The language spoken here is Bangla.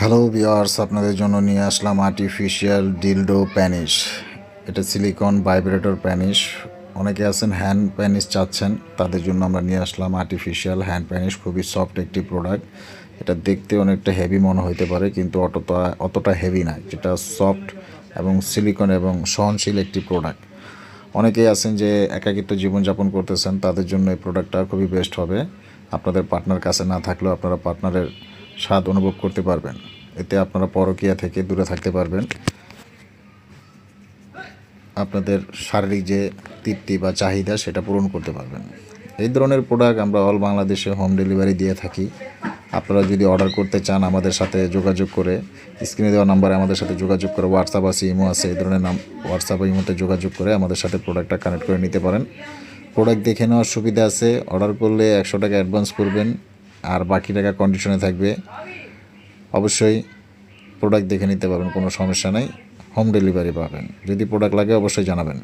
হ্যালো বিয়ার্স আপনাদের জন্য নিয়ে আসলাম আর্টিফিশিয়াল ডিলডো প্যানিশ এটা সিলিকন ভাইব্রেটর প্যানিশ অনেকে আছেন হ্যান্ড প্যানিশ চাচ্ছেন। তাদের জন্য আমরা নিয়ে আসলাম আর্টিফিশিয়াল হ্যান্ড প্যানিশ খুবই সফট একটি প্রোডাক্ট এটা দেখতে অনেকটা হেভি মনে হতে পারে, কিন্তু অতটা অতটা হেভি না। যেটা সফট এবং সিলিকন এবং সহনশীল একটি প্রোডাক্ট অনেকেই আছেন যে একাকিত্ব জীবনযাপন করতেছেন, তাদের জন্য এই প্রোডাক্টটা খুবই বেস্ট হবে। আপনাদের পার্টনার কাছে না থাকলেও আপনারা পার্টনারের স্বাদ অনুভব করতে পারবেন। এতে আপনারা পরকীয়া থেকে দূরে থাকতে পারবেন। আপনাদের শারীরিক যে তৃপ্তি বা চাহিদা, সেটা পূরণ করতে পারবেন। এই ধরনের প্রোডাক্ট আমরা অল বাংলাদেশে হোম ডেলিভারি দিয়ে থাকি। আপনারা যদি অর্ডার করতে চান আমাদের সাথে যোগাযোগ করে স্ক্রিনে দেওয়া নাম্বারে আমাদের সাথে যোগাযোগ করে হোয়াটসঅ্যাপ আছে ইমো আছে, এই ধরনের নাম হোয়াটসঅ্যাপ ইমোতে যোগাযোগ করে আমাদের সাথে প্রোডাক্টটা কানেক্ট করে নিতে পারেন। প্রোডাক্ট দেখে নেওয়ার সুবিধা আছে। অর্ডার করলে একশো টাকা অ্যাডভান্স করবেন। আর বাকি টাকা কন্ডিশনে থাকবে, অবশ্যই প্রোডাক্ট দেখে নিতে পারবেন, কোনো সমস্যা নেই। হোম ডেলিভারি পাবেন। যদি প্রোডাক্ট লাগে, অবশ্যই জানাবেন।